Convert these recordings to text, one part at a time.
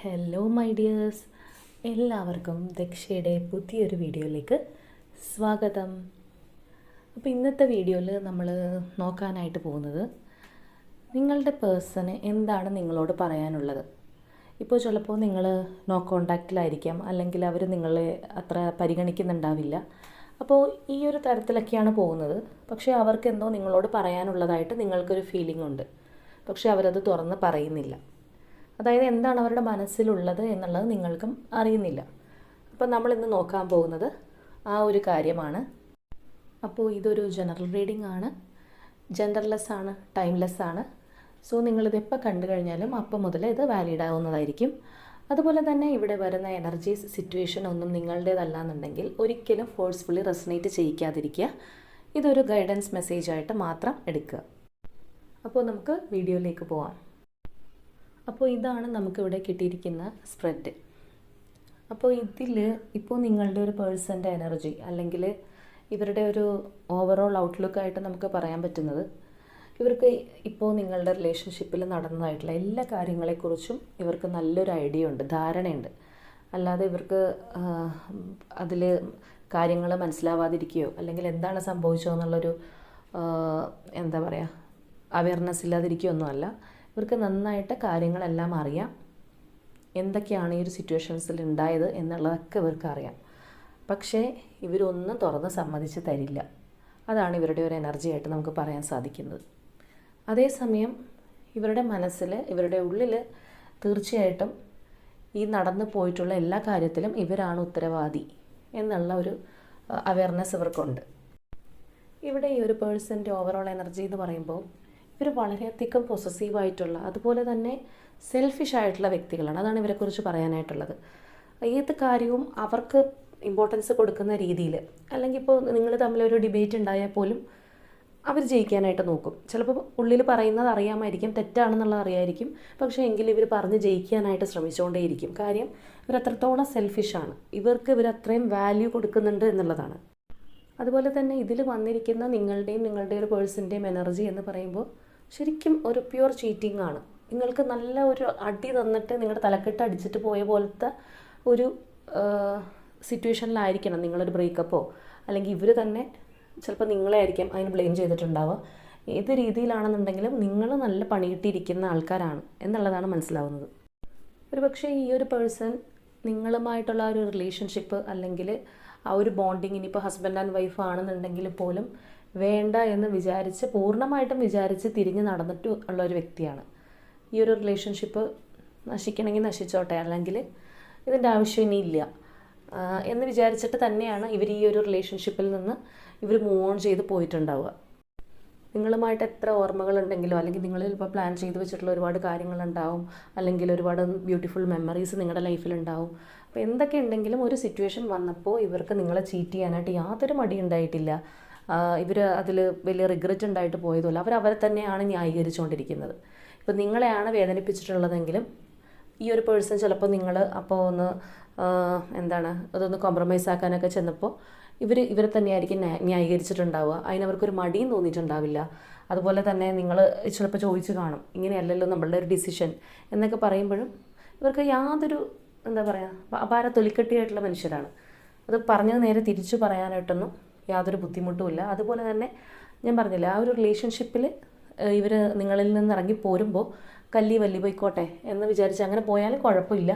Hello my dears എല്ലാവർക്കും ദക്ഷയുടെ പുതിയൊരു വീഡിയോയിലേക്ക് സ്വാഗതം. അപ്പോൾ ഇന്നത്തെ വീഡിയോയിൽ നമ്മൾ നോക്കാനായിട്ട് പോകുന്നത് നിങ്ങളുടെ പേഴ്സണ് എന്താണ് നിങ്ങളോട് പറയാനുള്ളത്? ഇപ്പോൾ ചിലപ്പോൾ നിങ്ങൾ നോ കോണ്ടാക്റ്റിലായിരിക്കാം അല്ലെങ്കിൽ അവർ നിങ്ങളെ അത്ര പരിഗണിക്കുന്നുണ്ടാവില്ല. അപ്പോൾ ഈ ഒരു തരത്തിലൊക്കെയാണ് പോകുന്നത്. പക്ഷേ അവർക്ക് എന്തോ നിങ്ങളോട് പറയാനുള്ളതായിട്ട് നിങ്ങൾക്കൊരു ഫീലിംഗ് ഉണ്ട്. പക്ഷേ അവരത് തുറന്ന് പറയുന്നില്ല. അതായത് എന്താണ് അവരുടെ മനസ്സിലുള്ളത് എന്നുള്ളത് നിങ്ങൾക്കും അറിയുന്നില്ല. അപ്പം നമ്മൾ ഇന്ന് നോക്കാൻ പോകുന്നത് ആ ഒരു കാര്യമാണ്. അപ്പോൾ ഇതൊരു ജനറൽ റീഡിംഗ് ആണ്. ജെൻഡർലെസ് ആണ് ടൈംലെസ് ആണ്. സോ നിങ്ങളിത് എപ്പോൾ കണ്ടു കഴിഞ്ഞാലും അപ്പം മുതൽ ഇത് വാലിഡ് ആവുന്നതായിരിക്കും. അതുപോലെ തന്നെ ഇവിടെ വരുന്ന എനർജീസ് സിറ്റുവേഷൻ ഒന്നും നിങ്ങളുടേതല്ല എന്നുണ്ടെങ്കിൽ ഒരിക്കലും ഫോഴ്സ്ഫുള്ളി റെസനേറ്റ് ചെയ്യിക്കാതിരിക്കുക. ഇതൊരു ഗൈഡൻസ് മെസ്സേജായിട്ട് മാത്രം എടുക്കുക. അപ്പോൾ നമുക്ക് വീഡിയോയിലേക്ക് പോവാം. അപ്പോൾ ഇതാണ് നമുക്കിവിടെ കിട്ടിയിരിക്കുന്ന സ്പ്രെഡ് അപ്പോൾ ഇതിൽ ഇപ്പോൾ നിങ്ങളുടെ ഒരു പേഴ്സന്റെ എനർജി അല്ലെങ്കിൽ ഇവരുടെ ഒരു ഓവറോൾ ഔട്ട്ലുക്കായിട്ട് നമുക്ക് പറയാൻ പറ്റുന്നത് ഇവർക്ക് ഇപ്പോൾ നിങ്ങളുടെ റിലേഷൻഷിപ്പിൽ നടന്നതായിട്ടുള്ള എല്ലാ കാര്യങ്ങളെക്കുറിച്ചും ഇവർക്ക് നല്ലൊരു ഐഡിയ ഉണ്ട് ധാരണയുണ്ട്. അല്ലാതെ ഇവർക്ക് അതിൽ കാര്യങ്ങൾ മനസ്സിലാവാതിരിക്കുകയോ അല്ലെങ്കിൽ എന്താണ് സംഭവിച്ചോ സംഭവിച്ചതെന്നുള്ളൊരു എന്താ പറയുക അവയർനെസ് ഇല്ലാതിരിക്കുകയൊന്നുമല്ല. ഇവർക്ക് നന്നായിട്ട് കാര്യങ്ങളെല്ലാം അറിയാം. എന്തൊക്കെയാണ് ഈ ഒരു സിറ്റുവേഷൻസിൽ ഉണ്ടായത് എന്നുള്ളതൊക്കെ ഇവർക്ക് അറിയാം. പക്ഷേ ഇവരൊന്നും തുറന്ന് സമ്മതിച്ച് തരില്ല. അതാണ് ഇവരുടെ ഒരു എനർജി ആയിട്ട് നമുക്ക് പറയാൻ സാധിക്കുന്നത്. അതേസമയം ഇവരുടെ മനസ്സിൽ ഇവരുടെ ഉള്ളിൽ തീർച്ചയായിട്ടും ഈ നടന്നു പോയിട്ടുള്ള എല്ലാ കാര്യത്തിലും ഇവരാണ് ഉത്തരവാദി എന്നുള്ള ഒരു അവയർനെസ് ഇവർക്കുണ്ട്. ഇവിടെ ഈ ഒരു പേഴ്സന്റെ ഓവറോൾ എനർജി എന്ന് പറയുമ്പോൾ ഇവർ വളരെയധികം പൊസസീവായിട്ടുള്ള അതുപോലെ തന്നെ സെൽഫിഷ് ആയിട്ടുള്ള വ്യക്തികളാണ്. അതാണ് ഇവരെക്കുറിച്ച് പറയാനായിട്ടുള്ളത്. ഏത് കാര്യവും അവർക്ക് ഇമ്പോർട്ടൻസ് കൊടുക്കുന്ന രീതിയിൽ അല്ലെങ്കിൽ ഇപ്പോൾ നിങ്ങൾ തമ്മിലൊരു ഡിബേറ്റ് ഉണ്ടായാൽ പോലും അവർ ജയിക്കാനായിട്ട് നോക്കും. ചിലപ്പോൾ ഉള്ളിൽ പറയുന്നത് അറിയാമായിരിക്കും തെറ്റാണെന്നുള്ളത് അറിയായിരിക്കും. പക്ഷേ എങ്കിലും ഇവർ പറഞ്ഞ് ജയിക്കാനായിട്ട് ശ്രമിച്ചുകൊണ്ടേയിരിക്കും കാര്യം ഇവർ അത്രത്തോളം സെൽഫിഷാണ് ഇവർക്ക് ഇവർ അത്രയും വാല്യൂ കൊടുക്കുന്നുണ്ട് എന്നുള്ളതാണ്. അതുപോലെ തന്നെ ഇതിൽ വന്നിരിക്കുന്ന നിങ്ങളുടെയും നിങ്ങളുടെ ഒരു പേഴ്സന്റെയും എനർജി എന്ന് പറയുമ്പോൾ ശരിക്കും ഒരു പ്യുവർ ചീറ്റിംഗ് ആണ്. നിങ്ങൾക്ക് നല്ല ഒരു അടി തന്നിട്ട് നിങ്ങളുടെ തലക്കെട്ട് അടിച്ചിട്ട് പോയ പോലത്തെ ഒരു സിറ്റുവേഷനിലായിരിക്കണം നിങ്ങളൊരു ബ്രേക്കപ്പോ അല്ലെങ്കിൽ ഇവർ തന്നെ ചിലപ്പോൾ നിങ്ങളെ ആയിരിക്കാം അതിന് ബ്ലെയിം ചെയ്തിട്ടുണ്ടാവുക. ഏത് രീതിയിലാണെന്നുണ്ടെങ്കിലും നിങ്ങൾ നല്ല പണിയിട്ടിരിക്കുന്ന ആൾക്കാരാണ് എന്നുള്ളതാണ് മനസ്സിലാവുന്നത്. ഒരു പക്ഷേ ഈ ഒരു പേഴ്സൺ നിങ്ങളുമായിട്ടുള്ള ഒരു റിലേഷൻഷിപ്പ് അല്ലെങ്കിൽ ആ ഒരു ബോണ്ടിങ് ഇനിയിപ്പോൾ ഹസ്ബൻഡ് ആൻഡ് വൈഫ് ആണെന്നുണ്ടെങ്കിൽ പോലും വേണ്ട എന്ന് വിചാരിച്ച് പൂർണമായിട്ടും വിചാരിച്ച് തിരിഞ്ഞ് നടന്നിട്ട് ഉള്ള ഒരു വ്യക്തിയാണ്. ഈ ഒരു റിലേഷൻഷിപ്പ് നശിക്കണമെങ്കിൽ നശിച്ചോട്ടെ അല്ലെങ്കിൽ ഇതിന്റെ ആവശ്യം ഇനി ഇല്ല. എന്ന് വിചാരിച്ചിട്ട് തന്നെയാണ് ഇവർ ഈ ഒരു റിലേഷൻഷിപ്പിൽ നിന്ന് ഇവർ മൂവ് ഓൺ ചെയ്ത് പോയിട്ടുണ്ടാവുക. നിങ്ങളുമായിട്ട് എത്ര ഓർമ്മകളുണ്ടെങ്കിലോ അല്ലെങ്കിൽ നിങ്ങൾ ഇപ്പോൾ പ്ലാൻ ചെയ്ത് വെച്ചിട്ടുള്ള ഒരുപാട് കാര്യങ്ങളുണ്ടാവും അല്ലെങ്കിൽ ഒരുപാട് ബ്യൂട്ടിഫുൾ മെമ്മറീസ് നിങ്ങളുടെ ലൈഫിലുണ്ടാവും അപ്പോൾ എന്തൊക്കെ ഉണ്ടെങ്കിലും ഒരു സിറ്റുവേഷൻ വന്നപ്പോൾ ഇവർക്ക് നിങ്ങളെ ചീറ്റ് ചെയ്യാനായിട്ട് യാതൊരു മടി ഉണ്ടായിട്ടില്ല ഇവർ അതിൽ വലിയ റിഗ്രറ്റ് ഉണ്ടായിട്ട് പോയതുമല്ല. അവർ അവരെ തന്നെയാണ് ന്യായീകരിച്ചുകൊണ്ടിരിക്കുന്നത്. ഇപ്പോൾ നിങ്ങളെയാണ് വേദനിപ്പിച്ചിട്ടുള്ളതെങ്കിലും ഈ ഒരു പേഴ്സൺ ചിലപ്പോൾ നിങ്ങൾ അപ്പോൾ ഒന്ന് എന്താണ് അതൊന്ന് കോംപ്രമൈസ് ആക്കാനൊക്കെ ചെന്നപ്പോൾ ഇവർ ഇവരെ തന്നെയായിരിക്കും ന്യായീകരിച്ചിട്ടുണ്ടാവുക. അതിനവർക്കൊരു മടിയും തോന്നിയിട്ടുണ്ടാവില്ല. അതുപോലെ തന്നെ നിങ്ങൾ ചിലപ്പോൾ ചോദിച്ചു കാണും. ഇങ്ങനെയല്ലല്ലോ നമ്മളുടെ ഒരു ഡിസിഷൻ എന്നൊക്കെ പറയുമ്പോഴും ഇവർക്ക് യാതൊരു എന്താ പറയുക അപാര തൊലിക്കെട്ടിയായിട്ടുള്ള മനുഷ്യരാണ്. അത് പറഞ്ഞത് നേരെ തിരിച്ചു പറയാനായിട്ടൊന്നും യാതൊരു ബുദ്ധിമുട്ടുമില്ല അതുപോലെ തന്നെ ഞാൻ പറഞ്ഞില്ല ആ ഒരു റിലേഷൻഷിപ്പിൽ ഇവർ നിങ്ങളിൽ നിന്ന് ഇറങ്ങി പോരുമ്പോൾ കല്ലി വല്ലി പോയിക്കോട്ടെ എന്ന് വിചാരിച്ച് അങ്ങനെ പോയാലും കുഴപ്പമില്ല.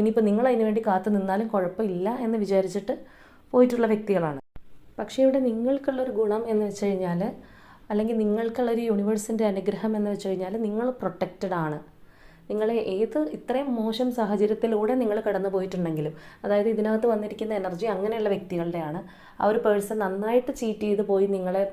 ഇനിയിപ്പോൾ നിങ്ങൾ അതിന് വേണ്ടി കാത്തു നിന്നാലും കുഴപ്പമില്ല എന്ന് വിചാരിച്ചിട്ട് പോയിട്ടുള്ള വ്യക്തികളാണ്. പക്ഷേ ഇവിടെ നിങ്ങൾക്കുള്ളൊരു ഗുണം എന്ന് വെച്ച് കഴിഞ്ഞാൽ അല്ലെങ്കിൽ നിങ്ങൾക്കുള്ളൊരു യൂണിവേഴ്സിന്റെ അനുഗ്രഹം എന്ന് വെച്ച് കഴിഞ്ഞാൽ നിങ്ങൾ പ്രൊട്ടക്റ്റഡ് ആണ്. നിങ്ങളെ ഏത് ഇത്രയും മോശം സാഹചര്യത്തിലൂടെ നിങ്ങൾ കടന്നു പോയിട്ടുണ്ടെങ്കിലും അതായത് ഇതിനകത്ത് വന്നിരിക്കുന്ന എനർജി അങ്ങനെയുള്ള വ്യക്തികളുടെയാണ്. ആ ഒരു പേഴ്സൺ നന്നായിട്ട് ചീറ്റ് ചെയ്ത് പോയി നിങ്ങളെ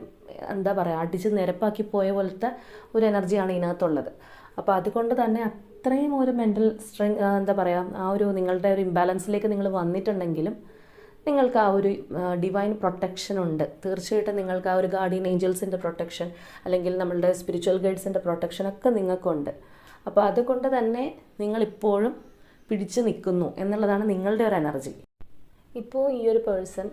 എന്താ പറയുക അടിച്ച് നിരപ്പാക്കി പോയ പോലത്തെ ഒരു എനർജിയാണ് ഇതിനകത്തുള്ളത്. അപ്പോൾ അതുകൊണ്ട് തന്നെ അത്രയും ഒരു മെന്റൽ സ്ട്രെങ് എന്താ പറയുക ആ ഒരു നിങ്ങളുടെ ഒരു ഇംബാലൻസിലേക്ക് നിങ്ങൾ വന്നിട്ടുണ്ടെങ്കിലും നിങ്ങൾക്ക് ആ ഒരു ഡിവൈൻ പ്രൊട്ടക്ഷൻ ഉണ്ട്. തീർച്ചയായിട്ടും നിങ്ങൾക്ക് ആ ഒരു ഗാർഡിയൻ ഏഞ്ചൽസിന്റെ പ്രൊട്ടക്ഷൻ അല്ലെങ്കിൽ നമ്മളുടെ സ്പിരിച്വൽ ഗൈഡ്സിന്റെ പ്രൊട്ടക്ഷൻ ഒക്കെ നിങ്ങൾക്കുണ്ട്. അപ്പോൾ അതുകൊണ്ട് തന്നെ നിങ്ങളിപ്പോഴും പിടിച്ചു നിൽക്കുന്നു എന്നുള്ളതാണ് നിങ്ങളുടെ ഒരു എനർജി. ഇപ്പോൾ ഈ ഒരു പേഴ്സൺ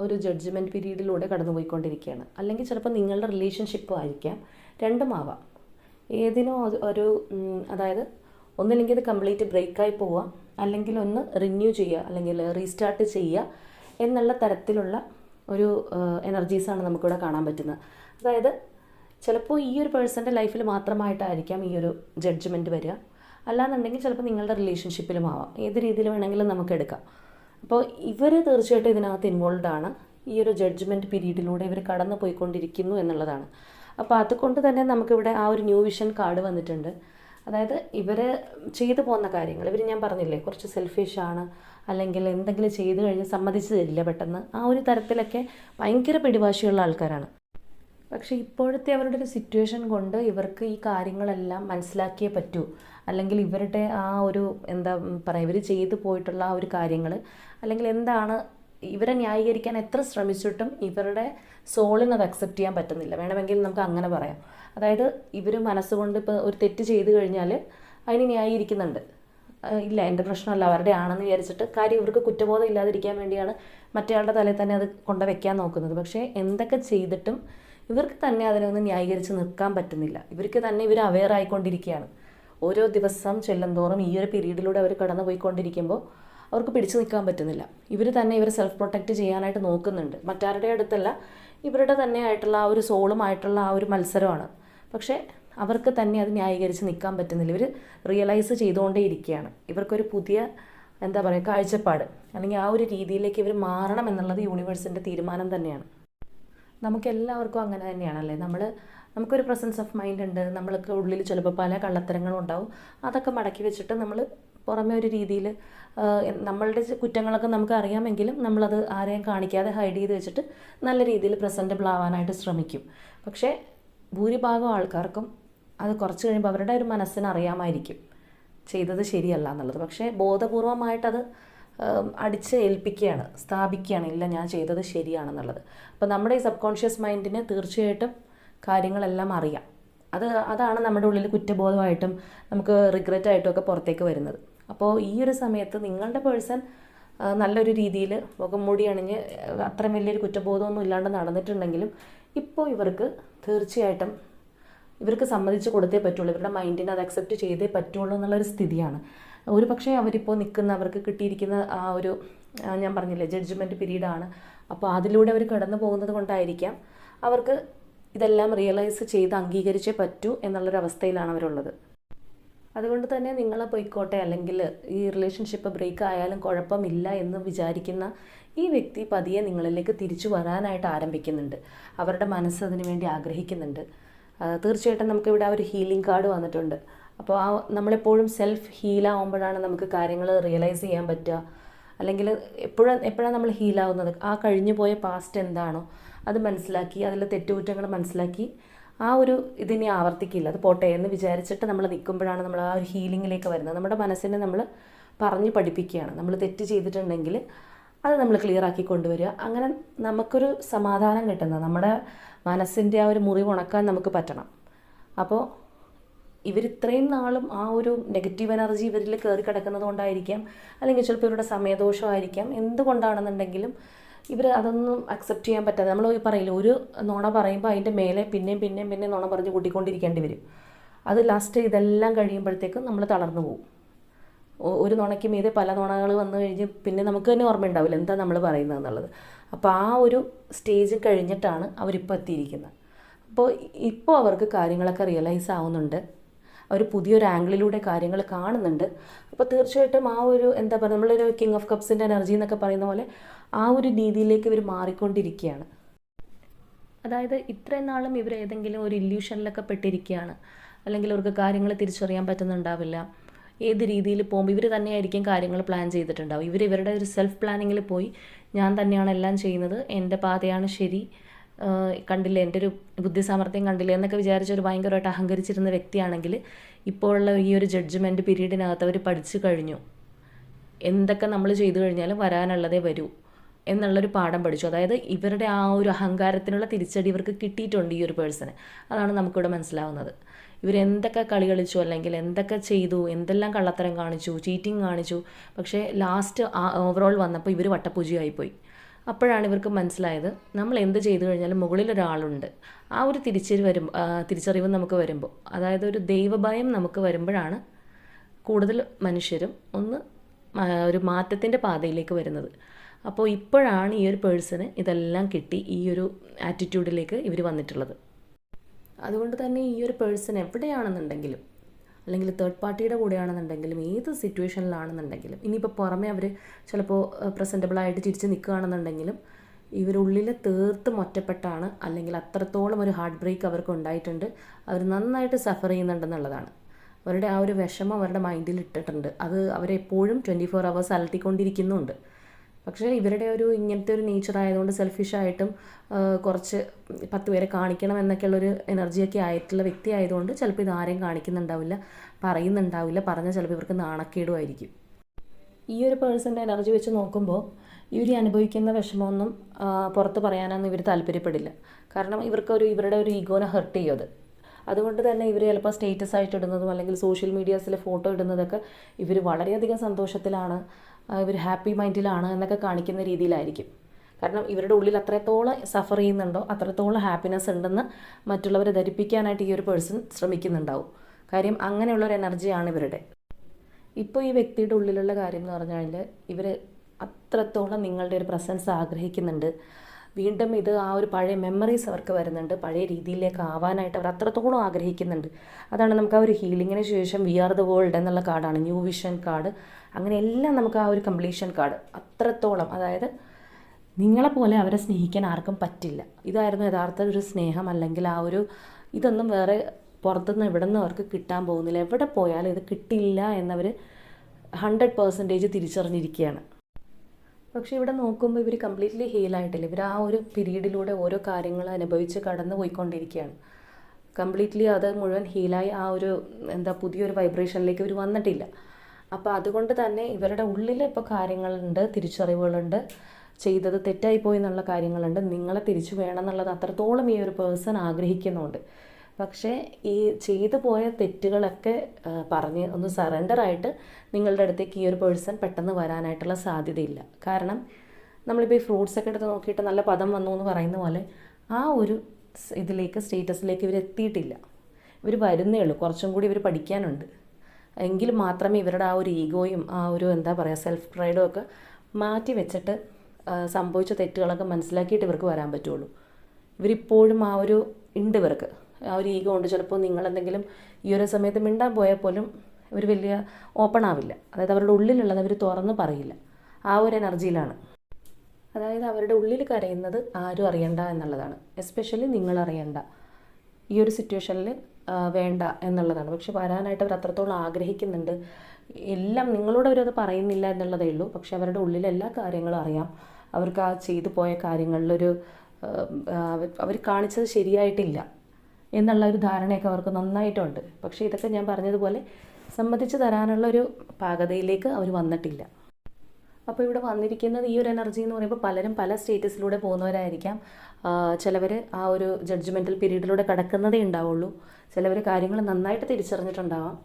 ഒരു ജഡ്ജ്മെന്റ് പീരീഡിലൂടെ കടന്നുപോയിക്കൊണ്ടിരിക്കുകയാണ്. അല്ലെങ്കിൽ ചിലപ്പോൾ നിങ്ങളുടെ റിലേഷൻഷിപ്പും ആയിരിക്കാം. രണ്ടും ആവാം. ഏതിനോ ഒരു- ഒരു അതായത് ഒന്നില്ലെങ്കിൽ ഇത് കംപ്ലീറ്റ് ബ്രേക്കായി പോവുക അല്ലെങ്കിൽ ഒന്ന് റിന്യൂ ചെയ്യുക അല്ലെങ്കിൽ റീസ്റ്റാർട്ട് ചെയ്യുക എന്നുള്ള തരത്തിലുള്ള ഒരു എനർജീസാണ് നമുക്കിവിടെ കാണാൻ പറ്റുന്നത്. അതായത് ചിലപ്പോൾ ഈ ഒരു പേഴ്സന്റെ ലൈഫിൽ മാത്രമായിട്ടായിരിക്കാം ഈ ഒരു ജഡ്ജ്മെന്റ് വരിക. അല്ലാന്നുണ്ടെങ്കിൽ ചിലപ്പോൾ നിങ്ങളുടെ റിലേഷൻഷിപ്പിലും ആവാം. ഏത് രീതിയിൽ വേണമെങ്കിലും നമുക്ക് എടുക്കാം. അപ്പോൾ ഇവർ തീർച്ചയായിട്ടും ഇതിനകത്ത് ഇൻവോൾവ് ആണ്. ഈ ഒരു ജഡ്ജ്മെന്റ് പീരീഡിലൂടെ ഇവർ കടന്നു പോയിക്കൊണ്ടിരിക്കുന്നു എന്നുള്ളതാണ്. അപ്പോൾ അതുകൊണ്ട് തന്നെ നമുക്കിവിടെ ആ ഒരു ന്യൂ വിഷൻ കാർഡ് വന്നിട്ടുണ്ട്. അതായത് ഇവർ ചെയ്തു പോകുന്ന കാര്യങ്ങൾ. ഇവർ ഞാൻ പറഞ്ഞില്ലേ കുറച്ച് സെൽഫിഷാണ് അല്ലെങ്കിൽ എന്തെങ്കിലും ചെയ്തു കഴിഞ്ഞ് സമ്മതിച്ചു തരില്ല പെട്ടെന്ന്. ആ ഒരു തരത്തിലൊക്കെ ഭയങ്കര പിടിവാശിയുള്ള ആൾക്കാരാണ്. പക്ഷേ ഇപ്പോഴത്തെ അവരുടെ ഒരു സിറ്റുവേഷൻ കൊണ്ട് ഇവർക്ക് ഈ കാര്യങ്ങളെല്ലാം മനസ്സിലാക്കിയേ പറ്റൂ. അല്ലെങ്കിൽ ഇവരുടെ ആ ഒരു എന്താ പറയുക ഇവർ ചെയ്തു പോയിട്ടുള്ള ആ ഒരു കാര്യങ്ങൾ അല്ലെങ്കിൽ എന്താണ് ഇവരെ ന്യായീകരിക്കാൻ എത്ര ശ്രമിച്ചിട്ടും ഇവരുടെ സോളിന് അത് അക്സെപ്റ്റ് ചെയ്യാൻ പറ്റുന്നില്ല. വേണമെങ്കിൽ നമുക്ക് അങ്ങനെ പറയാം. അതായത് ഇവർ മനസ്സുകൊണ്ട് ഇപ്പോൾ ഒരു തെറ്റ് ചെയ്തു കഴിഞ്ഞാൽ അതിന് ന്യായീകരിക്കുന്നുണ്ട്. ഇല്ല എന്റെ പ്രശ്നമല്ല അവരുടെ ആണെന്ന് വിചാരിച്ചിട്ട് കാര്യം ഇവർക്ക് കുറ്റബോധം ഇല്ലാതിരിക്കാൻ വേണ്ടിയാണ് മറ്റേയാളുടെ തലയിൽ തന്നെ അത് കൊണ്ടുവയ്ക്കാൻ നോക്കുന്നത്. പക്ഷേ എന്തൊക്കെ ചെയ്തിട്ടും ഇവർക്ക് തന്നെ അതിനൊന്ന് ന്യായീകരിച്ച് നിൽക്കാൻ പറ്റുന്നില്ല. ഇവർക്ക് തന്നെ ഇവർ അവെയർ ആയിക്കൊണ്ടിരിക്കുകയാണ്. ഓരോ ദിവസം ചെല്ലുന്തോറും ഈ ഒരു പീരീഡിലൂടെ അവർ കടന്നു പോയിക്കൊണ്ടിരിക്കുമ്പോൾ അവർക്ക് പിടിച്ചു നിൽക്കാൻ പറ്റുന്നില്ല. ഇവർ തന്നെ ഇവർ സെൽഫ് പ്രൊട്ടക്റ്റ് ചെയ്യാനായിട്ട് നോക്കുന്നുണ്ട്. മറ്റാരുടെ അടുത്തല്ല ഇവരുടെ തന്നെ ആയിട്ടുള്ള ആ ഒരു സോളുമായിട്ടുള്ള ആ ഒരു മത്സരമാണ്. പക്ഷേ അവർക്ക് തന്നെ അത് ന്യായീകരിച്ച് നിൽക്കാൻ പറ്റുന്നില്ല. ഇവർ റിയലൈസ് ചെയ്തുകൊണ്ടേ ഇരിക്കുകയാണ്. ഇവർക്കൊരു പുതിയ എന്താ പറയുക കാഴ്ചപ്പാട്. അല്ലെങ്കിൽ ആ ഒരു രീതിയിലേക്ക് ഇവർ മാറണം എന്നുള്ളത് യൂണിവേഴ്സിന്റെ തീരുമാനം തന്നെയാണ്. നമുക്കെല്ലാവർക്കും അങ്ങനെ തന്നെയാണല്ലേ? നമ്മൾ നമുക്കൊരു പ്രസൻസ് ഓഫ് മൈൻഡ് ഉണ്ട്. നമ്മൾക്ക് ഉള്ളിൽ ചിലപ്പോൾ പല കള്ളത്തരങ്ങളും ഉണ്ടാവും. അതൊക്കെ മടക്കി വെച്ചിട്ട് നമ്മൾ പുറമെ ഒരു രീതിയിൽ നമ്മളുടെ കുറ്റങ്ങളൊക്കെ നമുക്ക് അറിയാമെങ്കിലും നമ്മളത് ആരെയും കാണിക്കാതെ ഹൈഡ് ചെയ്ത് വെച്ചിട്ട് നല്ല രീതിയിൽ പ്രസന്റബിൾ ആവാനായിട്ട് ശ്രമിക്കും. പക്ഷേ ഭൂരിഭാഗം ആൾക്കാർക്കും അത് കുറച്ച് കഴിയുമ്പോൾ അവരുടെ ഒരു മനസ്സിന് അറിയാമായിരിക്കും ചെയ്തത് ശരിയല്ല എന്നുള്ളത്. പക്ഷേ ബോധപൂർവമായിട്ടത് അടിച്ച് ഏൽപ്പിക്കുകയാണ് സ്ഥാപിക്കുകയാണ്. ഇല്ല ഞാൻ ചെയ്തത് ശരിയാണെന്നുള്ളത്. അപ്പോൾ നമ്മുടെ ഈ സബ് കോൺഷ്യസ് മൈൻഡിന് തീർച്ചയായിട്ടും കാര്യങ്ങളെല്ലാം അറിയാം. അത് അതാണ് നമ്മുടെ ഉള്ളിൽ കുറ്റബോധമായിട്ടും നമുക്ക് റിഗ്രറ്റ് ആയിട്ടും ഒക്കെ പുറത്തേക്ക് വരുന്നത്. അപ്പോൾ ഈ ഒരു സമയത്ത് നിങ്ങളുടെ പേഴ്സൺ നല്ലൊരു രീതിയിൽ മുഖംമൂടി അണിഞ്ഞ് അത്ര വലിയൊരു കുറ്റബോധമൊന്നും ഇല്ലാണ്ട് നടന്നിട്ടുണ്ടെങ്കിലും ഇപ്പോൾ ഇവർക്ക് തീർച്ചയായിട്ടും ഇവർക്ക് സമ്മതിച്ച് കൊടുത്തേ പറ്റുള്ളൂ. ഇവരുടെ മൈൻഡിനെ അത് അക്സെപ്റ്റ് ചെയ്തേ പറ്റുള്ളൂ എന്നുള്ളൊരു സ്ഥിതിയാണ്. ഒരു പക്ഷേ അവരിപ്പോൾ നിൽക്കുന്ന അവർക്ക് കിട്ടിയിരിക്കുന്ന ആ ഒരു ഞാൻ പറഞ്ഞില്ലേ ജഡ്ജ്മെന്റ് പീരീഡാണ് അപ്പോൾ അതിലൂടെ അവർ കടന്നു പോകുന്നത് കൊണ്ടായിരിക്കാം അവർക്ക് ഇതെല്ലാം റിയലൈസ് ചെയ്ത് അംഗീകരിച്ചേ പറ്റൂ എന്നുള്ളൊരവസ്ഥയിലാണ് അവരുള്ളത്. അതുകൊണ്ട് തന്നെ നിങ്ങൾ പോയിക്കോട്ടെ അല്ലെങ്കിൽ ഈ റിലേഷൻഷിപ്പ് ബ്രേക്ക് ആയാലും കുഴപ്പമില്ല എന്ന് വിചാരിക്കുന്ന ഈ വ്യക്തി പതിയെ നിങ്ങളിലേക്ക് തിരിച്ചു വരാനായിട്ട് ആരംഭിക്കുന്നുണ്ട്. അവരുടെ മനസ്സ് അതിനു വേണ്ടി ആഗ്രഹിക്കുന്നുണ്ട് തീർച്ചയായിട്ടും നമുക്കിവിടെ ആ ഒരു ഹീലിംഗ് കാർഡ് വന്നിട്ടുണ്ട്. അപ്പോൾ ആ നമ്മളെപ്പോഴും സെൽഫ് ഹീലാവുമ്പോഴാണ് നമുക്ക് കാര്യങ്ങൾ റിയലൈസ് ചെയ്യാൻ പറ്റുക. അല്ലെങ്കിൽ എപ്പോഴും എപ്പോഴാണ് നമ്മൾ ഹീലാവുന്നത് ആ കഴിഞ്ഞു പോയ പാസ്റ്റ് എന്താണോ അത് മനസ്സിലാക്കി അതിലെ തെറ്റുകുറ്റങ്ങൾ മനസ്സിലാക്കി ആ ഒരു ഇതിനെ ആവർത്തിക്കില്ല. അത് പോട്ടെ എന്ന് വിചാരിച്ചിട്ട് നമ്മൾ നിൽക്കുമ്പോഴാണ് നമ്മൾ ആ ഒരു ഹീലിങ്ങിലേക്ക് വരുന്നത്. നമ്മുടെ മനസ്സിനെ നമ്മൾ പറഞ്ഞ് പഠിപ്പിക്കുകയാണ്. നമ്മൾ തെറ്റ് ചെയ്തിട്ടുണ്ടെങ്കിൽ അത് നമ്മൾ ക്ലിയർ ആക്കി കൊണ്ടുവരിക. അങ്ങനെ നമുക്കൊരു സമാധാനം കിട്ടുന്നത്. നമ്മുടെ മനസ്സിന്റെ ആ ഒരു മുറിവ് ഉണക്കാൻ നമുക്ക് പറ്റണം. അപ്പോൾ ഇവർ ഇത്രയും നാളും ആ ഒരു നെഗറ്റീവ് എനർജി ഇവരിൽ കയറി കിടക്കുന്നത് കൊണ്ടായിരിക്കാം. അല്ലെങ്കിൽ ചിലപ്പോൾ ഇവരുടെ സമയദോഷമായിരിക്കാം. എന്തുകൊണ്ടാണെന്നുണ്ടെങ്കിലും ഇവർ അതൊന്നും അക്സെപ്റ്റ് ചെയ്യാൻ പറ്റാതെ നമ്മൾ പറയില്ല ഒരു നുണ പറയുമ്പോൾ അതിന്റെ മേലെ പിന്നെയും പിന്നെയും പിന്നെയും നുണ പറഞ്ഞ് കൂട്ടിക്കൊണ്ടിരിക്കേണ്ടി വരും. അത് ലാസ്റ്റ് ഇതെല്ലാം കഴിയുമ്പോഴത്തേക്കും നമ്മൾ തളർന്നു പോകും. ഒരു നുണയ്ക്ക് മീതെ പല നുണകൾ വന്നു കഴിഞ്ഞ് പിന്നെ നമുക്ക് തന്നെ ഓർമ്മ ഉണ്ടാവില്ല എന്താ നമ്മൾ പറയുന്നത് എന്നുള്ളത്. അപ്പോൾ ആ ഒരു സ്റ്റേജ് കഴിഞ്ഞിട്ടാണ് അവരിപ്പോൾ എത്തിയിരിക്കുന്നത്. അപ്പോൾ ഇപ്പോൾ അവർക്ക് കാര്യങ്ങളൊക്കെ റിയലൈസ് ആവുന്നുണ്ട്. അവർ പുതിയൊരു ആംഗിളിലൂടെ കാര്യങ്ങൾ കാണുന്നുണ്ട്. അപ്പോൾ തീർച്ചയായിട്ടും ആ ഒരു എന്താ പറയുക നമ്മളൊരു കിങ് ഓഫ് കപ്സിന്റെ എനർജി എന്നൊക്കെ പറയുന്ന പോലെ ആ ഒരു രീതിയിലേക്ക് ഇവർ മാറിക്കൊണ്ടിരിക്കുകയാണ്. അതായത് ഇത്രയും നാളും ഇവർ ഏതെങ്കിലും ഒരു ഇല്യൂഷനിലൊക്കെ പെട്ടിരിക്കുകയാണ്. അല്ലെങ്കിൽ അവർക്ക് കാര്യങ്ങൾ തിരിച്ചറിയാൻ പറ്റുന്നുണ്ടാവില്ല. ഏത് രീതിയിൽ പോകുമ്പോൾ ഇവർ തന്നെയായിരിക്കും കാര്യങ്ങൾ പ്ലാൻ ചെയ്തിട്ടുണ്ടാവും ഇവർ ഇവരുടെ ഒരു സെൽഫ് പ്ലാനിങ്ങിൽ പോയി ഞാൻ തന്നെയാണ് എല്ലാം ചെയ്യുന്നത്. എന്റെ പാതയാണ് ശരി. കണ്ടില്ലേ? എന്റെ ഒരു ബുദ്ധി സാമർഥ്യം കണ്ടില്ലേ? എന്നൊക്കെ വിചാരിച്ച ഒരു ഭയങ്കരമായിട്ട് അഹങ്കരിച്ചിരുന്ന വ്യക്തിയാണെങ്കിൽ ഇപ്പോഴുള്ള ഈ ഒരു ജഡ്ജ്മെന്റ് പീരീഡിനകത്ത് അവർ പഠിച്ചു കഴിഞ്ഞു. എന്തൊക്കെ നമ്മൾ ചെയ്തു കഴിഞ്ഞാലും വരാനുള്ളതേ വരൂ എന്നുള്ളൊരു പാഠം പഠിച്ചു. അതായത് ഇവരുടെ ആ ഒരു അഹങ്കാരത്തിനുള്ള തിരിച്ചടി ഇവർക്ക് കിട്ടിയിട്ടുണ്ട് ഈ ഒരു പേഴ്സണ് അതാണ് നമുക്കിവിടെ മനസ്സിലാവുന്നത്. ഇവരെന്തൊക്കെ കളി കളിച്ചു അല്ലെങ്കിൽ എന്തൊക്കെ ചെയ്തു എന്തെല്ലാം കള്ളത്തരം കാണിച്ചു ചീറ്റിംഗ് കാണിച്ചു. പക്ഷേ ലാസ്റ്റ് ആ ഓവറോൾ വന്നപ്പോൾ ഇവർ വട്ടപ്പൂജയായിപ്പോയി അപ്പോഴാണ് ഇവർക്ക് മനസ്സിലായത് നമ്മൾ എന്ത് ചെയ്തു കഴിഞ്ഞാലും മുകളിൽ ഒരാളുണ്ട്. ആ ഒരു തിരിച്ചറി വരും തിരിച്ചറിവ് നമുക്ക് വരുമ്പോൾ അതായത് ഒരു ദൈവഭയം നമുക്ക് വരുമ്പോഴാണ് കൂടുതൽ മനുഷ്യരും ഒന്ന് ഒരു മാറ്റത്തിന്റെ പാതയിലേക്ക് വരുന്നത്. അപ്പോൾ ഇപ്പോഴാണ് ഈ ഒരു പേഴ്സണ് ഇതെല്ലാം കിട്ടി ഈ ഒരു ആറ്റിറ്റ്യൂഡിലേക്ക് ഇവർ വന്നിട്ടുള്ളത്. അതുകൊണ്ട് തന്നെ ഈ ഒരു പേഴ്സൺ എവിടെയാണെന്നുണ്ടെങ്കിലും അല്ലെങ്കിൽ തേർഡ് പാർട്ടിയുടെ കൂടെയാണെന്നുണ്ടെങ്കിലും ഏത് സിറ്റുവേഷനിലാണെന്നുണ്ടെങ്കിലും ഇനിയിപ്പോൾ പുറമെ അവർ ചിലപ്പോൾ പ്രസന്റബിളായിട്ട് ചിരിച്ച് നിൽക്കുകയാണെന്നുണ്ടെങ്കിലും ഇവരുള്ളിൽ തീർത്തും ഒറ്റപ്പെട്ടാണ് അല്ലെങ്കിൽ അത്രത്തോളം ഒരു ഹാർട്ട് ബ്രേക്ക് അവർക്ക് ഉണ്ടായിട്ടുണ്ട്. അവർ നന്നായിട്ട് സഫർ ചെയ്യുന്നുണ്ടെന്നുള്ളതാണ്. അവരുടെ ആ ഒരു വിഷമം അവരുടെ മൈൻഡിൽ ഇട്ടിട്ടുണ്ട്. അത് അവരെപ്പോഴും ട്വന്റി ഫോർ അവേഴ്സ് അലട്ടിക്കൊണ്ടിരിക്കുന്നുണ്ട്. പക്ഷേ ഇവരുടെ ഒരു ഇങ്ങനത്തെ ഒരു നേച്ചർ ആയതുകൊണ്ട് സെൽഫിഷായിട്ടും കുറച്ച് പത്ത് പേരെ കാണിക്കണം എന്നൊക്കെയുള്ളൊരു എനർജിയൊക്കെ ആയിട്ടുള്ള വ്യക്തി ആയതുകൊണ്ട് ചിലപ്പോൾ ഇത് ആരെയും കാണിക്കുന്നുണ്ടാവില്ല പറയുന്നുണ്ടാവില്ല പറഞ്ഞാൽ ചിലപ്പോൾ ഇവർക്ക് നാണക്കേടുമായിരിക്കും. ഈ ഒരു പേഴ്സന്റെ എനർജി വെച്ച് നോക്കുമ്പോൾ ഇവർ അനുഭവിക്കുന്ന വിഷമമൊന്നും പുറത്ത് പറയാനൊന്നും ഇവർ താല്പര്യപ്പെടില്ല. കാരണം ഇവർക്കൊരു ഇവരുടെ ഒരു ഈഗോനെ ഹെർട്ട് ചെയ്യും അത്. അതുകൊണ്ട് തന്നെ ഇവർ ചിലപ്പോൾ സ്റ്റേറ്റസ് ആയിട്ട് ഇടുന്നതും അല്ലെങ്കിൽ സോഷ്യൽ മീഡിയാസിൽ ഫോട്ടോ ഇടുന്നതൊക്കെ ഇവർ വളരെയധികം സന്തോഷത്തിലാണ് ഇവർ ഹാപ്പി മൈൻഡിലാണ് എന്നൊക്കെ കാണിക്കുന്ന രീതിയിലായിരിക്കും. കാരണം ഇവരുടെ ഉള്ളിൽ അത്രത്തോളം സഫർ ചെയ്യുന്നുണ്ടോ അത്രത്തോളം ഹാപ്പിനെസ് ഉണ്ടെന്ന് മറ്റുള്ളവരെ ധരിപ്പിക്കാനായിട്ട് ഈ ഒരു പേഴ്സൺ ശ്രമിക്കുന്നുണ്ടാവും. കാര്യം അങ്ങനെയുള്ള ഒരു എനർജിയാണ് ഇവരുടെ. ഇപ്പോൾ ഈ വ്യക്തിയുടെ ഉള്ളിലുള്ള കാര്യം എന്ന് പറഞ്ഞാൽ ഇവർ അത്രത്തോളം നിങ്ങളുടെ ഒരു പ്രസൻസ് ആഗ്രഹിക്കുന്നുണ്ട്. വീണ്ടും ഇത് ആ ഒരു പഴയ മെമ്മറീസ് അവർക്ക് വരുന്നുണ്ട്. പഴയ രീതിയിലേക്ക് ആവാനായിട്ട് അവർ അത്രത്തോളം ആഗ്രഹിക്കുന്നുണ്ട്. അതാണ് നമുക്ക് ആ ഒരു ഹീലിങ്ങിന് ശേഷം വി ആർ ദ വേൾഡ് എന്നുള്ള കാർഡാണ് ന്യൂ വിഷൻ കാർഡ് അങ്ങനെ എല്ലാം നമുക്ക് ആ ഒരു കംപ്ലീഷൻ കാർഡ് അത്രത്തോളം അതായത് നിങ്ങളെപ്പോലെ അവരെ സ്നേഹിക്കാൻ ആർക്കും പറ്റില്ല. ഇതായിരുന്നു യഥാർത്ഥ ഒരു സ്നേഹം അല്ലെങ്കിൽ ആ ഒരു ഇതൊന്നും വേറെ പുറത്തുനിന്ന് എവിടെ നിന്ന് അവർക്ക് കിട്ടാൻ പോകുന്നില്ല. എവിടെ പോയാലും ഇത് കിട്ടില്ല എന്നവർ ഹൺഡ്രഡ് പേഴ്സന്റേജ് തിരിച്ചറിഞ്ഞിരിക്കുകയാണ്. പക്ഷേ ഇവിടെ നോക്കുമ്പോൾ ഇവർ കംപ്ലീറ്റ്ലി ഹീലായിട്ടില്ല ഇവർ ആ ഒരു പീരീഡിലൂടെ ഓരോ കാര്യങ്ങൾ അനുഭവിച്ച് കടന്നു പോയിക്കൊണ്ടിരിക്കുകയാണ്. കംപ്ലീറ്റ്ലി അത് മുഴുവൻ ഹീലായി ആ ഒരു എന്താ പുതിയൊരു വൈബ്രേഷനിലേക്ക് ഇവർ വന്നിട്ടില്ല. അപ്പോൾ അതുകൊണ്ട് തന്നെ ഇവരുടെ ഉള്ളിൽ ഇപ്പോൾ കാര്യങ്ങളുണ്ട് തിരിച്ചറിവുകളുണ്ട്. ചെയ്തത് തെറ്റായി പോയി എന്നുള്ള കാര്യങ്ങളുണ്ട്. നിങ്ങളെ തിരിച്ചു വേണം എന്നുള്ളത് അത്രത്തോളം ഈ ഒരു പേഴ്സൺ ആഗ്രഹിക്കുന്നുണ്ട്. പക്ഷേ ഈ ചെയ്തു പോയ തെറ്റുകളൊക്കെ പറഞ്ഞ് ഒന്ന് സറണ്ടർ ആയിട്ട് നിങ്ങളുടെ അടുത്തേക്ക് ഈ ഒരു പേഴ്സൺ പെട്ടെന്ന് വരാനായിട്ടുള്ള സാധ്യതയില്ല. കാരണം നമ്മളിപ്പോൾ ഈ ഫ്രൂട്ട്സ് ഒക്കെ എടുത്ത് നോക്കിയിട്ട് നല്ല പദം വന്നു എന്ന് പറയുന്ന പോലെ ആ ഒരു ഇതിലേക്ക് സ്റ്റേറ്റസിലേക്ക് ഇവർ എത്തിയിട്ടില്ല. ഇവർ വരുന്നേ ഉള്ളൂ. കുറച്ചും കൂടി ഇവർ പഠിക്കാനുണ്ട്. എങ്കിൽ മാത്രമേ ഇവരുടെ ആ ഒരു ഈഗോയും ആ ഒരു എന്താ പറയുക സെൽഫ് പ്രൈഡും ഒക്കെ മാറ്റി വെച്ചിട്ട് സംഭവിച്ച തെറ്റുകളൊക്കെ മനസ്സിലാക്കിയിട്ട് ഇവർക്ക് വരാൻ പറ്റുള്ളൂ. ഇവരിപ്പോഴും ആ ഒരു ഉണ്ട് ഇവർക്ക്. ആ ഒരു ഈഗോ ഉണ്ട്. ചിലപ്പോൾ നിങ്ങളെന്തെങ്കിലും ഈ ഒരു സമയത്ത് മിണ്ടാൻ പോയാൽ പോലും ഇവർ വലിയ ഓപ്പൺ ആവില്ല. അതായത് അവരുടെ ഉള്ളിലുള്ളത് അവർ തുറന്ന് പറയില്ല. ആ ഒരു എനർജിയിലാണ്. അതായത് അവരുടെ ഉള്ളിൽ കരയുന്നത് ആരും അറിയണ്ട എന്നുള്ളതാണ്. എസ്പെഷ്യലി നിങ്ങൾ അറിയണ്ട. ഈ ഒരു സിറ്റുവേഷനിൽ വേണ്ട എന്നുള്ളതാണ്. പക്ഷെ വരാനായിട്ട് അവർ അത്രത്തോളം ആഗ്രഹിക്കുന്നുണ്ട്. എല്ലാം നിങ്ങളോട് അവരത് പറയുന്നില്ല എന്നുള്ളതേ ഉള്ളൂ. പക്ഷെ അവരുടെ ഉള്ളിൽ എല്ലാ കാര്യങ്ങളും അറിയാം. അവർക്ക് ആ ചെയ്തു പോയ കാര്യങ്ങളിലൊരു അവർ കാണിച്ചത് ശരിയായിട്ടില്ല എന്നുള്ള ഒരു ധാരണയൊക്കെ അവർക്ക് നന്നായിട്ടുണ്ട്. പക്ഷേ ഇതൊക്കെ ഞാൻ പറഞ്ഞതുപോലെ സമ്മതിച്ചു തരാനുള്ളൊരു പാകതയിലേക്ക് അവർ വന്നിട്ടില്ല. അപ്പോൾ ഇവിടെ വന്നിരിക്കുന്നത് ഈ ഒരു എനർജി എന്ന് പറയുമ്പോൾ പലരും പല സ്റ്റേറ്റസിലൂടെ പോകുന്നവരായിരിക്കാം. ചിലവർ ആ ഒരു ജഡ്ജ്മെന്റൽ പീരീഡിലൂടെ കടക്കുന്നതേ ഉണ്ടാവുള്ളൂ. ചിലവർ കാര്യങ്ങൾ നന്നായിട്ട് തിരിച്ചറിഞ്ഞിട്ടുണ്ടാവാം.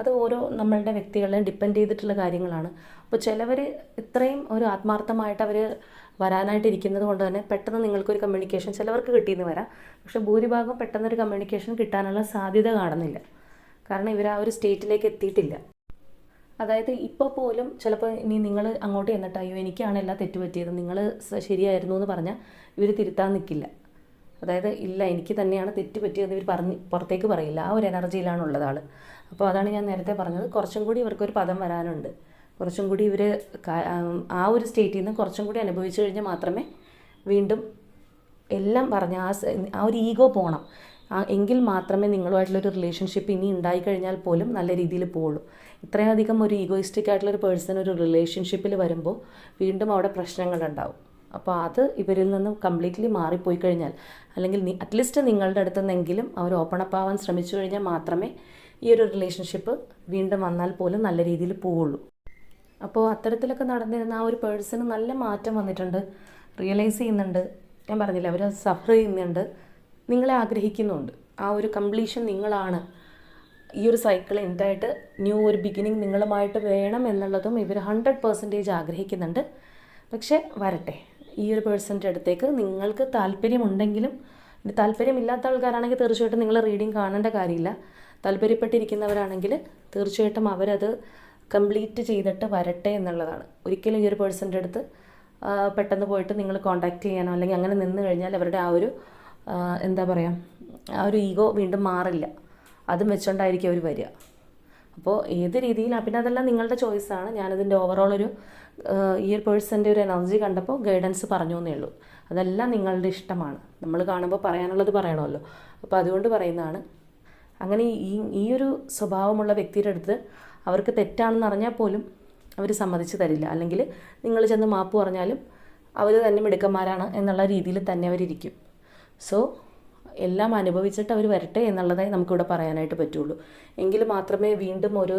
അത് ഓരോ നമ്മളുടെ വ്യക്തികളെയും ഡിപ്പെൻഡ് ചെയ്തിട്ടുള്ള കാര്യങ്ങളാണ്. അപ്പോൾ ചിലവർ ഇത്രയും ഒരു ആത്മാർത്ഥമായിട്ട് അവർ വരാനായിട്ട് ഇരിക്കുന്നത് കൊണ്ട് തന്നെ പെട്ടെന്ന് നിങ്ങൾക്കൊരു കമ്മ്യൂണിക്കേഷൻ ചിലവർക്ക് കിട്ടിയെന്ന് വരാം. പക്ഷേ ഭൂരിഭാഗം പെട്ടെന്നൊരു കമ്മ്യൂണിക്കേഷൻ കിട്ടാനുള്ള സാധ്യത കാണുന്നില്ല. കാരണം ഇവർ ആ ഒരു സ്റ്റേറ്റിലേക്ക് എത്തിയിട്ടില്ല. അതായത് ഇപ്പോൾ പോലും ചിലപ്പോൾ ഇനി നിങ്ങൾ അങ്ങോട്ട് ചെന്നിട്ട് അയ്യോ എനിക്കാണ് എല്ലാം തെറ്റ് പറ്റിയത് നിങ്ങൾ ശരിയായിരുന്നു എന്ന് പറഞ്ഞാൽ ഇവർ തിരുത്താൻ നിൽക്കില്ല അതായത് ഇല്ല എനിക്ക് തന്നെയാണ് തെറ്റ് ഇവർ പറഞ്ഞ് പുറത്തേക്ക് പറയില്ല. ആ ഒരു എനർജിയിലാണ് ഉള്ളത് ആൾ അപ്പോൾ അതാണ് ഞാൻ നേരത്തെ പറഞ്ഞത്. കുറച്ചും കൂടി ഇവർക്കൊരു പദം വരാനുണ്ട്. കുറച്ചും കൂടി ഇവർ ആ ഒരു സ്റ്റേറ്റിൽ നിന്ന് കുറച്ചും കൂടി അനുഭവിച്ചു കഴിഞ്ഞാൽ മാത്രമേ വീണ്ടും എല്ലാം പറഞ്ഞ ആ ആ ഒരു ഈഗോ പോകണം എങ്കിൽ മാത്രമേ നിങ്ങളുമായിട്ടുള്ളൊരു റിലേഷൻഷിപ്പ് ഇനി ഉണ്ടായിക്കഴിഞ്ഞാൽ പോലും നല്ല രീതിയിൽ പോവുള്ളൂ. ഇത്രയധികം ഒരു ഈഗോയിസ്റ്റിക് ആയിട്ടുള്ള ഒരു പേഴ്സൺ ഒരു റിലേഷൻഷിപ്പിൽ വരുമ്പോൾ വീണ്ടും അവിടെ പ്രശ്നങ്ങളുണ്ടാവും അപ്പോൾ അത് ഇവരിൽ നിന്നും കംപ്ലീറ്റ്ലി മാറിപ്പോയി കഴിഞ്ഞാൽ അല്ലെങ്കിൽ അറ്റ്ലീസ്റ്റ് നിങ്ങളുടെ അടുത്ത് നിന്നെങ്കിലും അവർ ഓപ്പൺ അപ്പ് ആവാൻ ശ്രമിച്ചു കഴിഞ്ഞാൽ മാത്രമേ ഈ ഒരു റിലേഷൻഷിപ്പ് വീണ്ടും വന്നാൽ പോലും നല്ല രീതിയിൽ പോവുള്ളൂ. അപ്പോൾ അത്തരത്തിലൊക്കെ നടന്നിരുന്ന ആ ഒരു പേഴ്സണ് നല്ല മാറ്റം വന്നിട്ടുണ്ട്. റിയലൈസ് ചെയ്യുന്നുണ്ട്. ഞാൻ പറഞ്ഞില്ല അവർ സഫർ ചെയ്യുന്നുണ്ട്. നിങ്ങളെ ആഗ്രഹിക്കുന്നുണ്ട്. ആ ഒരു കംപ്ലീഷൻ നിങ്ങളാണ്. ഈ ഒരു സൈക്കിൾ എന്തായിട്ട് ന്യൂ ഒരു ബിഗിനിങ് നിങ്ങളുമായിട്ട് വേണം എന്നുള്ളതും ഇവർ ഹൺഡ്രഡ് പെർസെന്റേജ് ആഗ്രഹിക്കുന്നുണ്ട്. പക്ഷേ വരട്ടെ ഈ ഒരു പേഴ്സന്റെ അടുത്തേക്ക് നിങ്ങൾക്ക് താല്പര്യമുണ്ടെങ്കിലും താല്പര്യമില്ലാത്ത ആൾക്കാരാണെങ്കിൽ തീർച്ചയായിട്ടും നിങ്ങൾ റീഡിങ് കാണേണ്ട കാര്യമില്ല. താല്പര്യപ്പെട്ടിരിക്കുന്നവരാണെങ്കിൽ തീർച്ചയായിട്ടും അവരത് കംപ്ലീറ്റ് ചെയ്തിട്ട് വരട്ടെ എന്നുള്ളതാണ്. ഒരിക്കലും ഈ ഒരു പേഴ്സന്റെ അടുത്ത് പെട്ടെന്ന് പോയിട്ട് നിങ്ങൾ കോണ്ടാക്ട് ചെയ്യാനോ അല്ലെങ്കിൽ അങ്ങനെ നിന്ന് കഴിഞ്ഞാൽ അവരുടെ ആ ഒരു എന്താ പറയുക ആ ഒരു ഈഗോ വീണ്ടും മാറില്ല. അതും വെച്ചുകൊണ്ടായിരിക്കും അവർ വരിക. അപ്പോൾ ഏത് രീതിയിലാണ് പിന്നെ അതെല്ലാം നിങ്ങളുടെ ചോയ്സാണ് ഞാനതിന്റെ ഓവറോൾ ഒരു ഈ ഒരു പേഴ്സന്റെ ഒരു എനർജി കണ്ടപ്പോൾ ഗൈഡൻസ് പറഞ്ഞു എന്നേ ഉള്ളൂ. അതെല്ലാം നിങ്ങളുടെ ഇഷ്ടമാണ്. നമ്മൾ കാണുമ്പോൾ പറയാനുള്ളത് പറയണമല്ലോ. അപ്പോൾ അതുകൊണ്ട് പറയുന്നതാണ്. അങ്ങനെ ഈ ഈ ഒരു സ്വഭാവമുള്ള വ്യക്തിയുടെ അടുത്ത് അവർക്ക് തെറ്റാണെന്ന് അറിഞ്ഞാൽ പോലും അവർ സമ്മതിച്ച് തരില്ല. അല്ലെങ്കിൽ നിങ്ങൾ ചെന്ന് മാപ്പ് പറഞ്ഞാലും അവർ തന്നെ മിടുക്കന്മാരാണ് എന്നുള്ള രീതിയിൽ തന്നെ അവരിയ്ക്കും സോ എല്ലാം അനുഭവിച്ചിട്ട് അവർ വരട്ടെ എന്നുള്ളതേ നമുക്കിവിടെ പറയാനായിട്ട് പറ്റുള്ളൂ. എങ്കിൽ മാത്രമേ വീണ്ടും ഒരു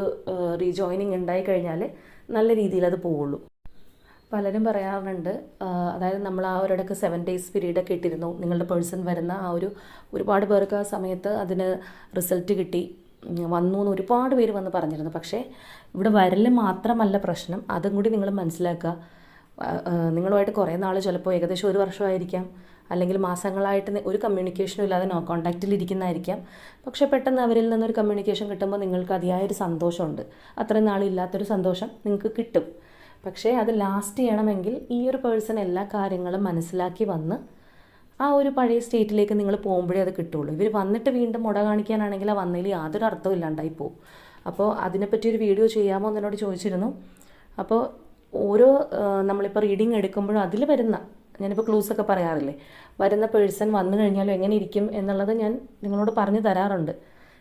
റീജോയിനിങ് ഉണ്ടായി കഴിഞ്ഞാൽ നല്ല രീതിയിൽ അത് പോവുള്ളൂ. പലരും പറയാറുണ്ട് അതായത് നമ്മൾ ആ ഒരിടക്ക് സെവൻ ഡേയ്സ് പീരീഡൊക്കെ ഇട്ടിരുന്നു. നിങ്ങളുടെ പേഴ്സൺ വരുന്ന ആ ഒരു ഒരുപാട് പേർക്ക് ആ സമയത്ത് അതിന് റിസൾട്ട് കിട്ടി. വന്നു എന്ന് ഒരുപാട് പേര് വന്ന് പറഞ്ഞിരുന്നു. പക്ഷേ ഇവിടെ വരൽ മാത്രമല്ല പ്രശ്നം. അതും കൂടി നിങ്ങൾ മനസ്സിലാക്കുക. നിങ്ങളുമായിട്ട് കുറേ നാൾ ചിലപ്പോൾ ഏകദേശം ഒരു വർഷമായിരിക്കാം. അല്ലെങ്കിൽ മാസങ്ങളായിട്ട് ഒരു കമ്മ്യൂണിക്കേഷനും ഇല്ലാതെ നോ കോണ്ടാക്റ്റിൽ ഇരിക്കുന്നതായിരിക്കാം. പക്ഷെ പെട്ടെന്ന് അവരിൽ നിന്നൊരു കമ്മ്യൂണിക്കേഷൻ കിട്ടുമ്പോൾ നിങ്ങൾക്ക് അതിയായൊരു സന്തോഷമുണ്ട്. അത്രയും നാളില്ലാത്തൊരു സന്തോഷം നിങ്ങൾക്ക് കിട്ടും. പക്ഷേ അത് ലാസ്റ്റ് ചെയ്യണമെങ്കിൽ ഈ ഒരു പേഴ്സൺ എല്ലാ കാര്യങ്ങളും മനസ്സിലാക്കി വന്ന് ആ ഒരു പഴയ സ്റ്റേറ്റിലേക്ക് നിങ്ങൾ പോകുമ്പോഴേ അത് കിട്ടുള്ളൂ. ഇവർ വന്നിട്ട് വീണ്ടും മുട കാണിക്കാനാണെങ്കിൽ ആ വന്നതിൽ യാതൊരു അർത്ഥവും ഇല്ലാണ്ടായി പോകും അപ്പോൾ അതിനെപ്പറ്റി ഒരു വീഡിയോ ചെയ്യാമോ എന്നോട് ചോദിച്ചിരുന്നു. അപ്പോൾ ഓരോ നമ്മളിപ്പോൾ റീഡിങ് എടുക്കുമ്പോഴും അതിൽ വരുന്ന ഞാനിപ്പോൾ ക്ലൂസ് ഒക്കെ പറയാറില്ലേ? വരുന്ന പേഴ്സൺ വന്നു കഴിഞ്ഞാലും എങ്ങനെ ഇരിക്കും എന്നുള്ളത് ഞാൻ നിങ്ങളോട് പറഞ്ഞു തരാറുണ്ട്.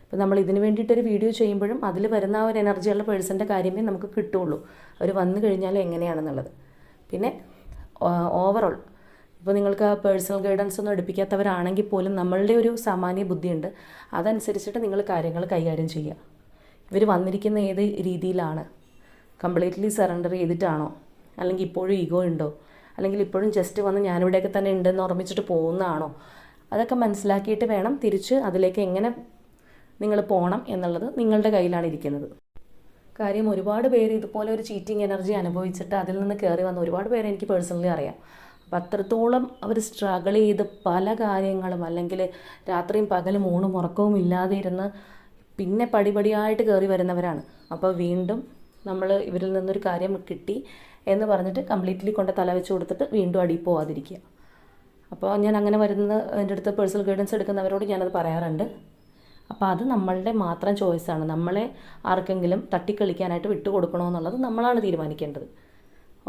ഇപ്പോൾ നമ്മൾ ഇതിന് വേണ്ടിയിട്ടൊരു വീഡിയോ ചെയ്യുമ്പോഴും അതിൽ വരുന്ന ആ ഒരു എനർജിയുള്ള പേഴ്സന്റെ കാര്യമേ നമുക്ക് കിട്ടുള്ളൂ. അവർ വന്നു കഴിഞ്ഞാൽ എങ്ങനെയാണെന്നുള്ളത്. പിന്നെ ഓവറോൾ ഇപ്പോൾ നിങ്ങൾക്ക് പേഴ്സണൽ ഗൈഡൻസ് ഒന്നും എടുപ്പിക്കാത്തവരാണെങ്കിൽ പോലും നമ്മളുടെ ഒരു സാമാന്യ ബുദ്ധിയുണ്ട്. അതനുസരിച്ചിട്ട് നിങ്ങൾ കാര്യങ്ങൾ കൈകാര്യം ചെയ്യുക. ഇവർ വന്നിരിക്കുന്ന ഏത് രീതിയിലാണ്? കംപ്ലീറ്റ്ലി സറണ്ടർ ചെയ്തിട്ടാണോ? അല്ലെങ്കിൽ ഇപ്പോഴും ഈഗോ ഉണ്ടോ? അല്ലെങ്കിൽ ഇപ്പോഴും ജസ്റ്റ് വന്ന് ഞാനിവിടെയൊക്കെ തന്നെ ഉണ്ടെന്ന് ഓർമ്മിച്ചിട്ട് പോകുന്നതാണോ? അതൊക്കെ മനസ്സിലാക്കിയിട്ട് വേണം തിരിച്ച് അതിലേക്ക് എങ്ങനെ നിങ്ങൾ പോകണം എന്നുള്ളത് നിങ്ങളുടെ കയ്യിലാണ് ഇരിക്കുന്നത്. കാര്യം ഒരുപാട് പേര് ഇതുപോലെ ഒരു ചീറ്റിംഗ് എനർജി അനുഭവിച്ചിട്ട് അതിൽ നിന്ന് കയറി വന്ന ഒരുപാട് പേരെ എനിക്ക് പേഴ്സണലി അറിയാം. അപ്പം അത്രത്തോളം അവർ സ്ട്രഗിൾ ചെയ്ത് പല കാര്യങ്ങളും അല്ലെങ്കിൽ രാത്രിയും പകലും ഊണും ഉറക്കവും ഇല്ലാതെ ഇരുന്ന് പിന്നെ പടിപടിയായിട്ട് കയറി വരുന്നവരാണ്. അപ്പോൾ വീണ്ടും നമ്മൾ ഇവരിൽ നിന്നൊരു കാര്യം കിട്ടി. എന്ന് പറഞ്ഞിട്ട് കംപ്ലീറ്റ്ലി കൊണ്ട് തല വെച്ച് കൊടുത്തിട്ട് വീണ്ടും അടി പോവാതിരിക്കുക. അപ്പോൾ ഞാൻ അങ്ങനെ വരുന്ന എന്റെ അടുത്ത് പേഴ്സണൽ ഗൈഡൻസ് എടുക്കുന്നവരോട് ഞാനത് പറയാറുണ്ട്. അപ്പോൾ അത് നമ്മളുടെ മാത്രം ചോയ്സാണ് നമ്മളെ ആർക്കെങ്കിലും തട്ടിക്കളിക്കാനായിട്ട് വിട്ടു കൊടുക്കണമെന്നുള്ളത് നമ്മളാണ് തീരുമാനിക്കേണ്ടത്.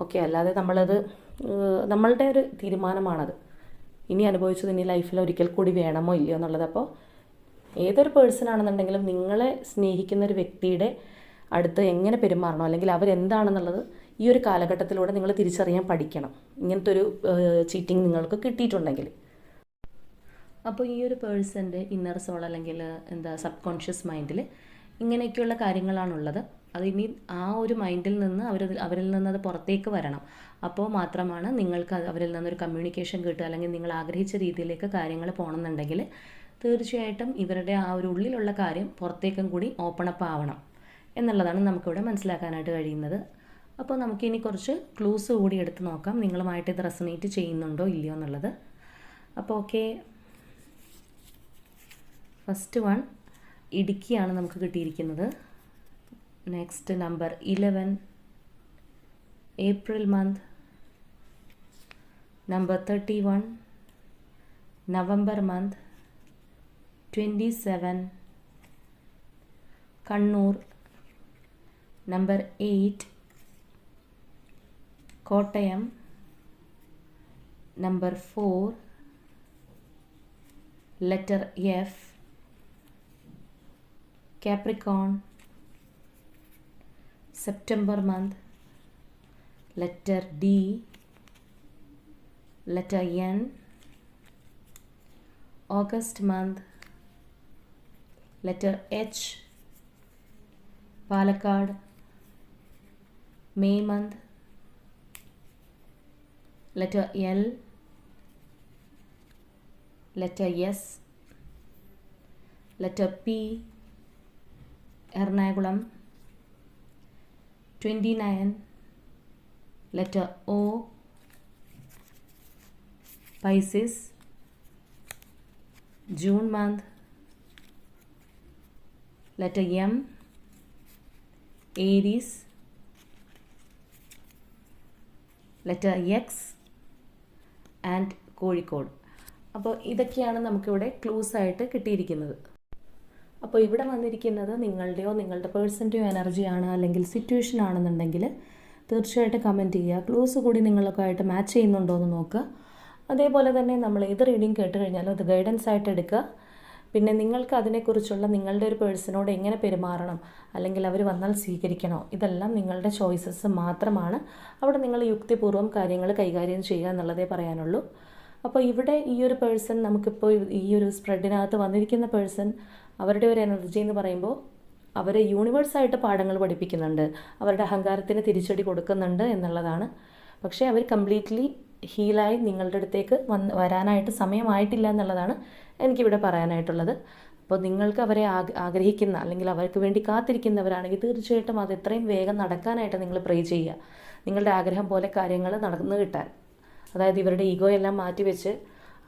ഓക്കെ അല്ലാതെ നമ്മളത് നമ്മളുടെ ഒരു തീരുമാനമാണത്. ഇനി അനുഭവിച്ചത് ഇനി ലൈഫിൽ ഒരിക്കൽ കൂടി വേണമോ ഇല്ലയോ എന്നുള്ളത്. അപ്പോൾ ഏതൊരു പേഴ്സൺ ആണെന്നുണ്ടെങ്കിലും നിങ്ങളെ സ്നേഹിക്കുന്ന ഒരു വ്യക്തിയുടെ അടുത്ത് എങ്ങനെ പെരുമാറണം? അല്ലെങ്കിൽ അവരെന്താണെന്നുള്ളത് ഈ ഒരു കാലഘട്ടത്തിലൂടെ നിങ്ങൾ തിരിച്ചറിയാൻ പഠിക്കണം. ഇങ്ങനത്തെ ഒരു ചീറ്റിംഗ് നിങ്ങൾക്ക് കിട്ടിയിട്ടുണ്ടെങ്കിൽ. അപ്പോൾ ഈ ഒരു പേഴ്സന്റെ ഇന്നർ സോൾ അല്ലെങ്കിൽ എന്താ സബ് കോൺഷ്യസ് മൈൻഡിൽ ഇങ്ങനെയൊക്കെയുള്ള കാര്യങ്ങളാണുള്ളത്. അത് ഇനി ആ ഒരു മൈൻഡിൽ നിന്ന് അവർ അവരിൽ നിന്ന് അത് പുറത്തേക്ക് വരണം. അപ്പോൾ മാത്രമാണ് നിങ്ങൾക്ക് അവരിൽ നിന്നൊരു കമ്മ്യൂണിക്കേഷൻ കിട്ടുക അല്ലെങ്കിൽ നിങ്ങൾ ആഗ്രഹിച്ച രീതിയിലേക്ക് കാര്യങ്ങൾ പോകണമെന്നുണ്ടെങ്കിൽ തീർച്ചയായിട്ടും ഇവരുടെ ആ ഒരു ഉള്ളിലുള്ള കാര്യം പുറത്തേക്കും കൂടി ഓപ്പൺ അപ്പ് ആവണം. എന്നുള്ളതാണ് നമുക്കിവിടെ മനസ്സിലാക്കാനായിട്ട് കഴിയുന്നത്. അപ്പോൾ നമുക്കിനി കുറച്ച് ക്ലൂസ് കൂടി എടുത്ത് നോക്കാം. നിങ്ങളുമായിട്ട് ഇത് റെസണേറ്റ് ചെയ്യുന്നുണ്ടോ ഇല്ലയോ എന്നുള്ളത്. അപ്പോൾ ഓക്കെ ഫസ്റ്റ് വൺ ഇടുക്കിയാണ് നമുക്ക് കിട്ടിയിരിക്കുന്നത്. Next number eleven April month number thirty one November month twenty seven Kannur number eight Kottayam number four letter F, Capricorn, September month, letter D, letter N, August month, letter H, Palakkad, May month, letter L, letter S, letter P, Ernakulam, 29, letter O, Pisces, June month, letter M, Aries, letter X, and Kozhikode. അപ്പോൾ ഇതൊക്കെയാണ് നമുക്കിവിടെ clues ആയിട്ട് കിട്ടിയിരിക്കുന്നത്. അപ്പോൾ ഇവിടെ വന്നിരിക്കുന്നത് നിങ്ങളുടെയോ നിങ്ങളുടെ പേഴ്സന്റെയോ എനർജിയാണ് അല്ലെങ്കിൽ സിറ്റുവേഷൻ ആണെന്നുണ്ടെങ്കിൽ തീർച്ചയായിട്ടും കമന്റ് ചെയ്യുക. ക്ലൂസ് കൂടി നിങ്ങളൊക്കെ ആയിട്ട് മാച്ച് ചെയ്യുന്നുണ്ടോ എന്ന് നോക്കുക. അതേപോലെ തന്നെ നമ്മൾ ഏത് റീഡിങ് കേട്ട് കഴിഞ്ഞാലും അത് ഗൈഡൻസ് ആയിട്ട് എടുക്കുക. പിന്നെ നിങ്ങൾക്ക് അതിനെക്കുറിച്ചുള്ള നിങ്ങളുടെ ഒരു പേഴ്സണോട് എങ്ങനെ പെരുമാറണം? അല്ലെങ്കിൽ അവർ വന്നാൽ സ്വീകരിക്കണോ? ഇതെല്ലാം നിങ്ങളുടെ ചോയ്സസ് മാത്രമാണ്. അവിടെ നിങ്ങൾ യുക്തിപൂർവം കാര്യങ്ങൾ കൈകാര്യം ചെയ്യുക എന്നുള്ളതേ പറയാനുള്ളൂ. അപ്പോൾ ഇവിടെ ഈ ഒരു പേഴ്സൺ നമുക്കിപ്പോൾ ഈ ഒരു സ്പ്രെഡിനകത്ത് വന്നിരിക്കുന്ന പേഴ്സൺ അവരുടെ ഒരു എനർജി എന്ന് പറയുമ്പോൾ അവർ യൂണിവേഴ്സായിട്ട് പാഠങ്ങൾ പഠിപ്പിക്കുന്നുണ്ട്. അവരുടെ അഹങ്കാരത്തിന് തിരിച്ചടി കൊടുക്കുന്നുണ്ട് എന്നുള്ളതാണ്. പക്ഷേ അവർ കംപ്ലീറ്റ്ലി ഹീലായി നിങ്ങളുടെ അടുത്തേക്ക് വന്ന് വരാനായിട്ട് സമയമായിട്ടില്ല എന്നുള്ളതാണ് എനിക്കിവിടെ പറയാനായിട്ടുള്ളത്. അപ്പോൾ നിങ്ങൾക്ക് അവരെ ആഗ്രഹിക്കുന്ന അല്ലെങ്കിൽ അവർക്ക് വേണ്ടി കാത്തിരിക്കുന്നവരാണെങ്കിൽ തീർച്ചയായിട്ടും അത് എത്രയും വേഗം നടക്കാനായിട്ട് നിങ്ങൾ പ്രേ ചെയ്യുക. നിങ്ങളുടെ ആഗ്രഹം പോലെ കാര്യങ്ങൾ നടന്നു കിട്ടാൻ. അതായത് ഇവരുടെ ഈഗോ എല്ലാം മാറ്റിവെച്ച്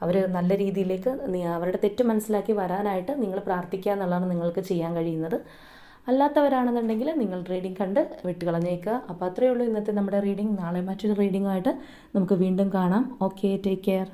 അവർ നല്ല രീതിയിലേക്ക് അവരുടെ തെറ്റ് മനസ്സിലാക്കി വരാനായിട്ട് നിങ്ങൾ പ്രാർത്ഥിക്കുക എന്നുള്ളതാണ് നിങ്ങൾക്ക് ചെയ്യാൻ കഴിയുന്നത്. അല്ലാത്തവരാണെന്നുണ്ടെങ്കിൽ നിങ്ങൾ റീഡിംഗ് കണ്ട് വിട്ടുകളഞ്ഞേക്കുക. അപ്പോൾ അത്രയേ ഉള്ളൂ ഇന്നത്തെ നമ്മുടെ റീഡിംഗ് നാളെ മറ്റൊരു റീഡിങ്ങുമായിട്ട് നമുക്ക് വീണ്ടും കാണാം. Okay take care